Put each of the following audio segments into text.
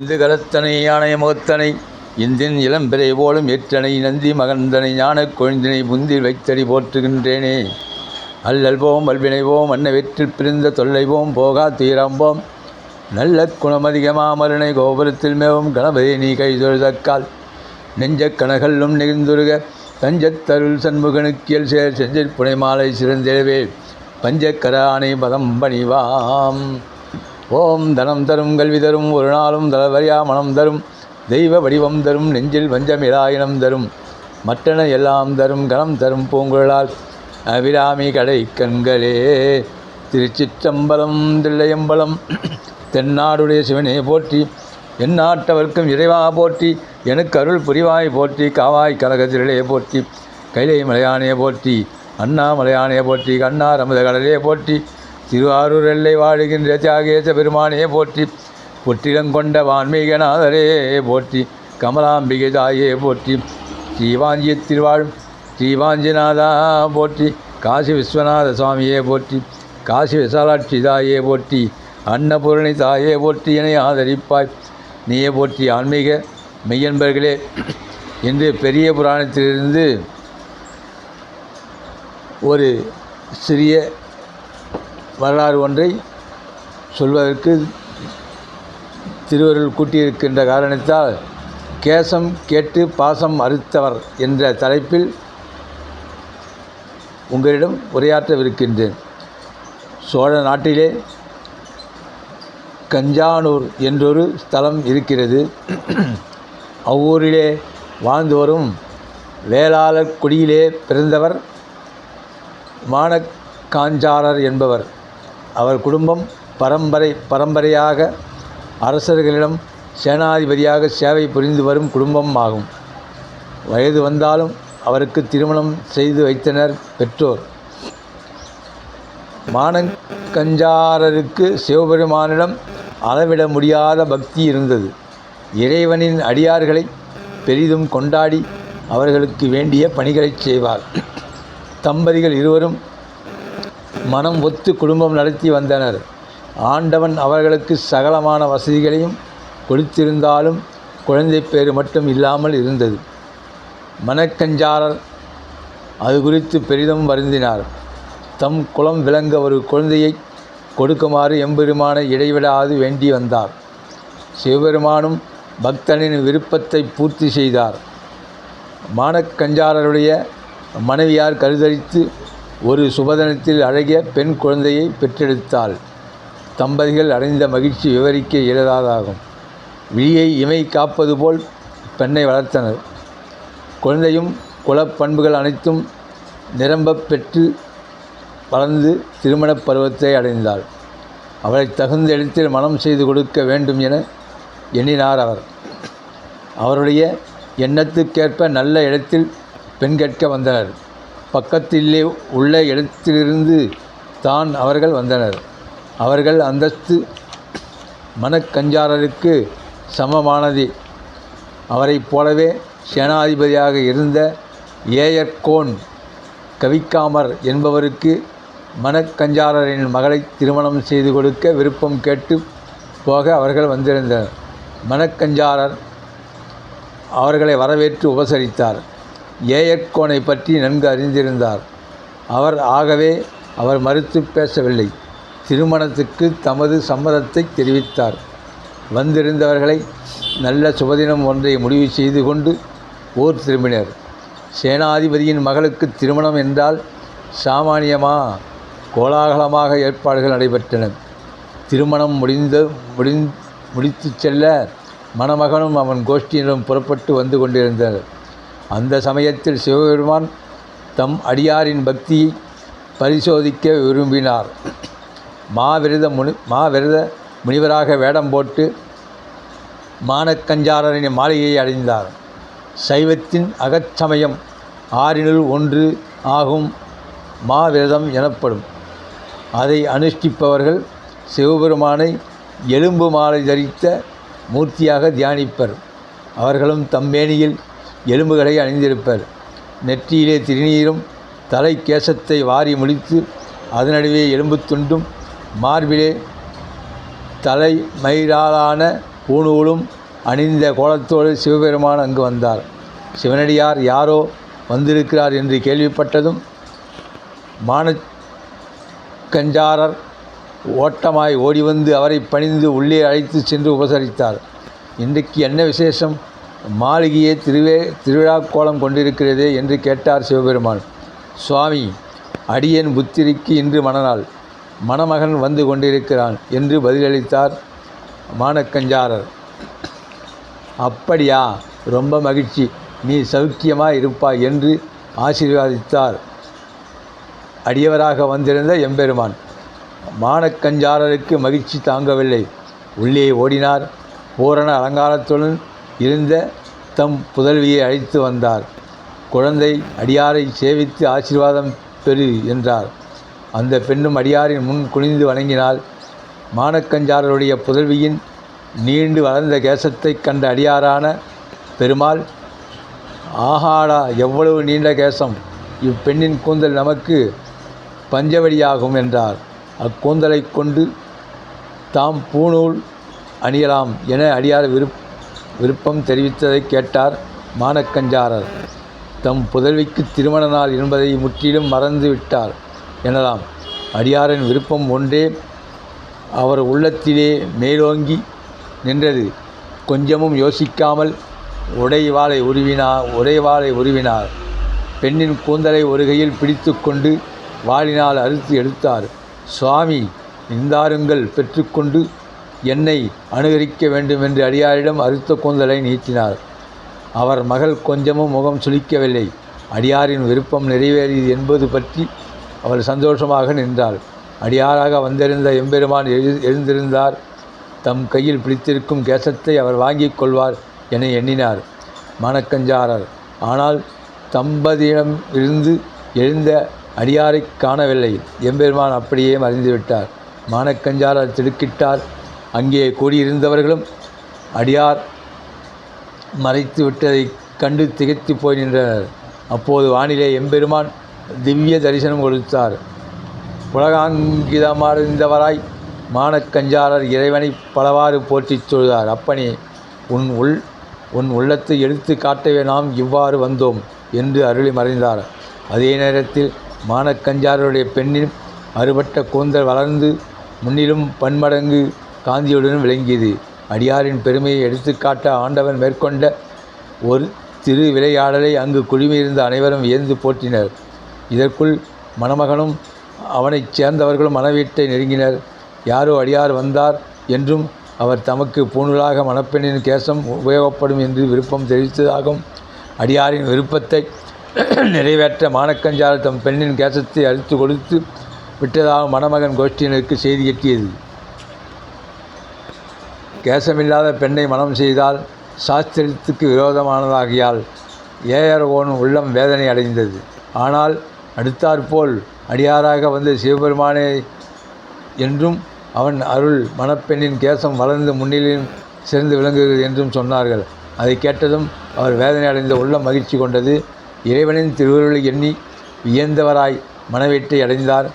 இந்து கலத்தனை யானை முகத்தனை இந்தின் இளம்பிறை போலும் ஏற்றனை நந்தி மகந்தனை ஞானக் கொழுந்தினை முந்தில் வைத்தடி போற்றுகின்றேனே. அல்லல்போம் அல்வினைவோம் அன்ன வெற்றில் பிரிந்த தொல்லைவோம் போகா தீராம்போம் நல்ல குணமதிகமாமருணை கோபுரத்தில் மேவும் கணபதி நீ கைதொழுதக்கால் நெஞ்சக் கணகல்லும் நெகிழ்ந்துருக தஞ்சத்தருள் சண்முகனுக்கியல் சேர் செஞ்சில் புனைமாலை சிறந்தெழுவே பஞ்சக்கர ஆணை பதம் பணிவாம். ஓம் தனம் தரும் கல்வி தரும் ஒரு நாளும் தளவரியா மனம் தரும். தெய்வ வடிவம் தரும் நெஞ்சில் வஞ்சமிலாயினம் தரும். மற்றன எல்லாம் தரும் கணம் தரும் பூங்குழலால். அபிராமி கடை கண்களே திருச்சிற்றம்பலம் தில்லையம்பலம். தென்னாடுடைய சிவனே போற்றி எந்நாட்டவர்க்கும் இறைவா போற்றி எனக்கு அருள் புரிவாய் போற்றி காவாய் கனகத்திரளே போற்றி. கைலை மலையானே போற்றி அண்ணாமலையானே போற்றி கண்ணார் அமுத கடலே போற்றி. திருவாரூர் எல்லை வாழுகின்ற தியாகேச பெருமானே போற்றி புற்றிலங்கொண்ட வான்மீகநாதரே போற்றி கமலாம்பிகை தாயே போற்றி ஸ்ரீவாஞ்சி திருவாழும் ஸ்ரீவாஞ்சிநாதா போற்றி காசி விஸ்வநாத சுவாமியே போற்றி காசி விசாலாட்சி தாயே போற்றி அன்னபூரணி தாயே போற்றி என ஆதரிப்பாய். நீயே போற்றி ஆன்மீக மெய்யன்பர்களே. இன்று பெரிய புராணத்திலிருந்து ஒரு சிறிய வரலாறு ஒன்றை சொல்வதற்கு திருவருள் கூட்டியிருக்கின்ற காரணத்தால் கேசம் கேட்டு பாசம் அறுத்தவர் என்ற தலைப்பில் உங்களிடம் உரையாற்றவிருக்கின்றேன். சோழ நாட்டிலே கஞ்சானூர் என்றொரு ஸ்தலம் இருக்கிறது. அவ்வூரிலே வாழ்ந்து வரும் வேளாளர் குடியிலே பிறந்தவர் மானக்காஞ்சாரர் என்பவர். அவர் குடும்பம் பரம்பரை பரம்பரையாக அரசர்களிடம் சேனாதிபதியாக சேவை புரிந்து வரும் குடும்பம் ஆகும் வயது வந்தாலும் அவருக்கு திருமணம் செய்து வைத்தனர் பெற்றோர். மானக்கஞ்சாரருக்கு சிவபெருமானிடம் அளவிட முடியாத பக்தி இருந்தது. இறைவனின் அடியார்களை பெரிதும் கொண்டாடி அவர்களுக்கு வேண்டிய பணிகளை செய்வார். தம்பதிகள் இருவரும் மனம் ஒத்து குடும்பம் நடத்தி வந்தனர். ஆண்டவன் அவர்களுக்கு சகலமான வசதிகளையும் கொடுத்திருந்தாலும் குழந்தை பேறு மட்டும் இல்லாமல் இருந்தது. மனக்கஞ்சாரர் அது குறித்து பெரிதும் வருந்தினார். தம் குலம் விளங்க ஒரு குழந்தையை கொடுக்குமாறு எம்பெருமானை இடைவிடாது வேண்டி வந்தார். சிவபெருமானும் பக்தனின் விருப்பத்தை பூர்த்தி செய்தார். மானக்கஞ்சாரருடைய மனைவியார் கருதரித்து ஒரு சுபதனத்தில் அழகிய பெண் குழந்தையை பெற்றெடுத்தாள். தம்பதிகள் அடைந்த மகிழ்ச்சி விவரிக்க இயலாதாகும். விழியை இமை காப்பது போல் பெண்ணை வளர்த்தனர். குழந்தையும் குலப்பண்புகள் அனைத்தும் நிரம்பப் பெற்று வளர்ந்து திருமணப் பருவத்தை அடைந்தாள். அவளை தகுந்த இடத்தில் மனம் செய்து கொடுக்க வேண்டும் என எண்ணினார் அவர். அவருடைய எண்ணத்துக்கேற்ப நல்ல இடத்தில் பெண் கேட்க வந்தனர். பக்கத்திலே உள்ள இடத்திலிருந்து தான் அவர்கள் வந்தனர். அவர்கள் அந்தஸ்து மனக்கஞ்சாரருக்கு சமமானது. அவரைப் போலவே சேனாதிபதியாக இருந்த ஏயர்கோன் கவிக்காமர் என்பவருக்கு மனக்கஞ்சாரரின் மகளை திருமணம் செய்து கொடுக்க விருப்பம் கேட்டு போக அவர்கள் வந்திருந்தனர். மனக்கஞ்சாரர் அவர்களை வரவேற்று உபசரித்தார். ஏயர்கோனை பற்றி நன்கு அறிந்திருந்தார். அவர் ஆகவே அவர் மறுத்து பேசவில்லை. திருமணத்துக்கு தமது சம்மதத்தை தெரிவித்தார். வந்திருந்தவர்களை நல்ல சுபதினம் ஒன்றை முடிவு செய்து கொண்டு ஊர் திரும்பினர். சேனாதிபதியின் மகளுக்கு திருமணம் என்றால் சாமானியமா? கோலாகலமாக ஏற்பாடுகள் நடைபெற்றன. திருமணம் முடிந்த முடிந் முடித்து செல்ல மணமகனும் அவன் கோஷ்டியினரும் புறப்பட்டு வந்து கொண்டிருந்தனர். அந்த சமயத்தில் சிவபெருமான் தம் அடியாரின் பக்தியை பரிசோதிக்க விரும்பினார். மாவிரத முனி மாவிரத முனிவராக வேடம் போட்டு மானக்கஞ்சாரரின் மாளிகையை அடைந்தார். சைவத்தின் அகச்சமயம் ஆறினுள் ஒன்று ஆகும் மாவிரதம் எனப்படும். அதை அனுஷ்டிப்பவர்கள் சிவபெருமானை எலும்பு மாலை தரித்த மூர்த்தியாக தியானிப்பர். அவர்களும் தம்மேனியில் எலும்புகளை அணிந்திருப்பர். நெற்றியிலே திருநீரும் தலை கேசத்தை வாரி முடித்து அதனடுவே எலும்புத்துண்டும் மார்பிலே தலை மயிராலான பூணூலும் அணிந்த கோலத்தோடு சிவபெருமான் அங்கு வந்தார். சிவனடியார் யாரோ வந்திருக்கிறார் என்று கேள்விப்பட்டதும் மானக்கஞ்சாரர் ஓட்டமாய் ஓடி வந்து அவரை பணிந்து உள்ளே அழைத்து சென்று உபசரித்தார். இன்றைக்கு என்ன விசேஷம்? மாளிகையே திருவே திருவிழா கோலம் கொண்டிருக்கிறதே என்று கேட்டார் சிவபெருமான். சுவாமி அடியேன் புத்திரிக்கு இன்று மணநாள். மணமகன் வந்து கொண்டிருக்கிறான் என்று பதிலளித்தார் மானக்கஞ்சாரர். அப்படியா ரொம்ப மகிழ்ச்சி. நீ சௌக்கியமாக இருப்பாய் என்று ஆசீர்வாதித்தார் அடியவராக வந்திருந்த எம்பெருமான். மானக்கஞ்சாரருக்கு மகிழ்ச்சி தாங்கவில்லை. உள்ளே ஓடினார். பூரண அலங்காரத்துடன் இருந்த தம் புதல்வியை அழைத்து வந்தார். குழந்தை அடியாரை சேவித்து ஆசீர்வாதம் பெறு என்றார். அந்த பெண்ணும் அடியாரின் முன் குனிந்து வணங்கினால் மானக்கஞ்சாரருடைய புதல்வியின் நீண்டு வளர்ந்த கேசத்தைக் கண்ட அடியாரான பெருமாள் ஆஹாடா எவ்வளவு நீண்ட கேசம். இப்பெண்ணின் கூந்தல் நமக்கு பஞ்சவடியாகும் என்றார். அக்கூந்தலை கொண்டு தாம் பூணூல் அணியலாம் என அடியார் விருப் விருப்பம் தெரிவித்ததை கேட்டார் மானக்கஞ்சாரர். தம் புதல்விக்கு திருமண நாள் என்பதை முற்றிலும் மறந்து விட்டார் எனலாம். அடியாரின் விருப்பம் ஒன்றே அவர் உள்ளத்திலே மேலோங்கி நின்றது. கொஞ்சமும் யோசிக்காமல் உடைவாளை உருவினார் உடைவாளை உருவினார். பெண்ணின் கூந்தலை ஒரு கையில் பிடித்து கொண்டு வாளினால் அறுத்து எடுத்தார். சுவாமி இந்தாருங்கள் பெற்றுக்கொண்டு என்னை அனுகரிக்க வேண்டும் என்று அடியாரிடம் அறுத்த கூந்தலை நீட்டினார். அவர் மகள் கொஞ்சமும் முகம் சுளிக்கவில்லை. அடியாரின் விருப்பம் நிறைவேறியது என்பது பற்றி அவள் சந்தோஷமாக நின்றாள். அடியாராக வந்திருந்த எம்பெருமான் எழு எழுந்திருந்தார். தம் கையில் பிடித்திருக்கும் கேசத்தை அவர் வாங்கிக் கொள்வார் என எண்ணினார். மானக்கஞ்சாரர். ஆனால் தம்பதியிடம் இருந்து எழுந்த அடியாரை காணவில்லை. எம்பெருமான் அப்படியே மறைந்துவிட்டார். மானக்கஞ்சாரர் திடுக்கிட்டார். அங்கே கூடியிருந்தவர்களும் அடியார் மறைத்து விட்டதைக் கண்டு திகைத்து போய் நின்றனர். அப்போது வானிலே எம்பெருமான் திவ்ய தரிசனம் கொடுத்தார். உலகாங்கிதமாறிந்தவராய் மானக்கஞ்சாரர் இறைவனை பலவாறு போற்றிச் சொல்கிறார். அப்பனே உன் உள் உன் உள்ளத்தை எடுத்து காட்டவே நாம் இவ்வாறு வந்தோம் என்று அருளி மறைந்தார். அதே நேரத்தில் மானக்கஞ்சாரருடைய பெண்ணின் அறுபட்ட கூந்தல் வளர்ந்து முன்னிலும் பன்மடங்கு காந்தியுடன் விளங்கியது. அடியாரின் பெருமையை எடுத்துக்காட்ட ஆண்டவன் மேற்கொண்ட ஒரு திரு விளையாடலை அங்கு குழுமியிருந்த அனைவரும் வியந்து போற்றினர். இதற்குள் மணமகனும் அவனைச் சேர்ந்தவர்களும் மணவீட்டை நெருங்கினர். யாரோ அடியார் வந்தார் என்றும் அவர் தமக்கு பூணூலாக மணப்பெண்ணின் கேசம் உபயோகப்படும் என்று விருப்பம் தெரிவித்ததாகவும் அடியாரின் விருப்பத்தை நிறைவேற்ற மானக்கஞ்சால் தம் பெண்ணின் கேசத்தை அறுத்து கொடுத்து விட்டதாக மணமகன் கோஷ்டியினருக்கு செய்தி எட்டியது. கேசமில்லாத பெண்ணை மனம் செய்தால் சாஸ்திரத்துக்கு விரோதமானதாகியால் ஏஆர்ஓன் உள்ளம் வேதனை அடைந்தது. ஆனால் அடுத்தாற்போல் அடியாராக வந்த சிவபெருமானே என்றும் அவன் அருள் மணப்பெண்ணின் கேசம் வளர்ந்து முன்னிலையும் சிறந்து விளங்குகிறது என்றும் சொன்னார்கள். அதை கேட்டதும் அவர் வேதனை அடைந்த உள்ளம் மகிழ்ச்சி கொண்டது. இறைவனின் திருவருளை எண்ணி வியந்தவராய் மனவேட்டை அடைந்தார்.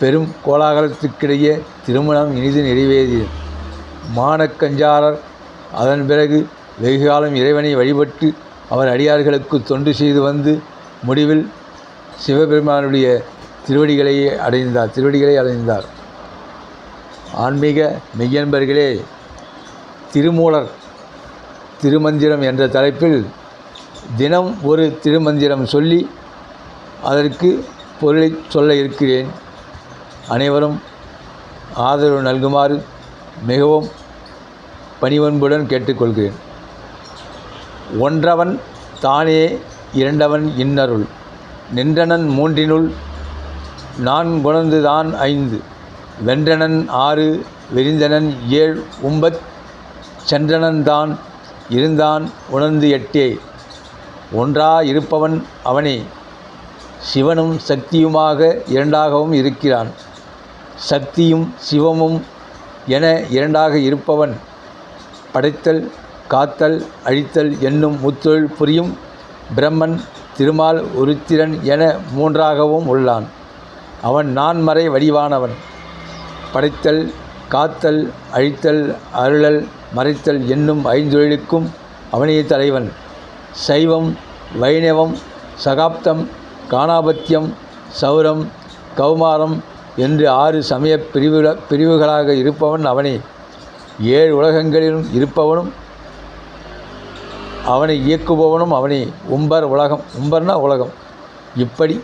பெரும் கோலாகலத்துக்கிடையே திருமணம் இனிது நிறைவேறியது. மானக்கஞ்சாரர். அதன் பிறகு வெகுகாலம் இறைவனை வழிபட்டு அவர் அடியார்களுக்கு தொண்டு செய்து வந்து முடிவில் சிவபெருமானுடைய திருவடிகளை அடைந்தார். திருவடிகளை அடைந்தார். ஆன்மீக மெய்யன்பர்களே திருமூலர் திருமந்திரம் என்ற தலைப்பில் தினம் ஒரு திருமந்திரம் சொல்லி அதற்கு பொருளை சொல்ல இருக்கிறேன். அனைவரும் ஆதரவு நல்குமாறு மிகவும் பணிவன்புடன் கேட்டுக்கொள்கிறேன். ஒன்றவன் தானே இரண்டவன் இன்னருள் நின்றனன் மூன்றினுள் நான் குணந்துதான் ஐந்து வென்றனன் ஆறு விரிந்தனன் ஏழ் உம்பத் சென்றனன் தான் இருந்தான் உணர்ந்து எட்டே. ஒன்றா இருப்பவன் அவனே சிவனும் சக்தியுமாக இரண்டாகவும் இருக்கிறான். சக்தியும் சிவமும் என இரண்டாக இருப்பவன் படைத்தல் காத்தல் அழித்தல் என்னும் முத்தொழில் புரியும் பிரம்மன் திருமால் உருத்திரன் என மூன்றாகவும் உள்ளான். அவன் நான்மறை வடிவானவன். படைத்தல் காத்தல் அழித்தல் அருளல் மறைத்தல் என்னும் ஐந்தொழிலுக்கும் அவனே தலைவன். சைவம் வைணவம் சகாப்தம் காணாபத்தியம் சௌரம் கௌமாரம் என்று ஆறு சமய பிரிவுகள பிரிவுகளாக இருப்பவன் அவனே ஏழு உலகங்களிலும் இருப்பவனும் அவனை இயக்குபவனும் அவனே. உம்பர் உலகம். உம்பர்னா உலகம். இப்படி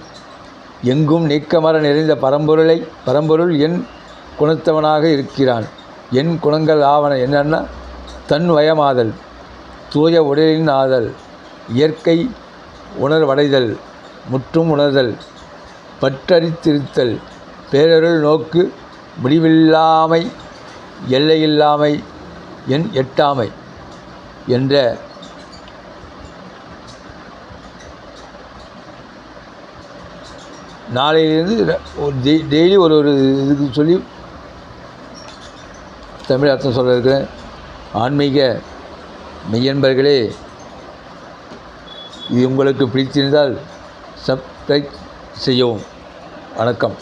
எங்கும் நீக்கமர நிறைந்த பரம்பொருளை பரம்பொருள் என் குணத்தவனாக இருக்கிறான். என் குணங்கள் ஆவன என்னன்னா தன் வயமாதல் தூய உடலின் ஆதல் இயற்கை உணர்வடைதல் முற்றும் உணர்தல் பற்றறித்திருத்தல் பேரருள் நோக்கு முடிவில்லாமை எல்லையில்லாமை என் எட்டாமை என்ற நாளையிலிருந்து ஒரு டெய் டெய்லி ஒரு ஒரு இதுக்கு சொல்லி தமிழ் அர்த்தம் சொல்ல இருக்கிறேன். ஆன்மீக மெய்யன்பர்களே இது உங்களுக்கு பிடித்திருந்தால் சப்ஸ்கிரைப் செய்யவும். வணக்கம்.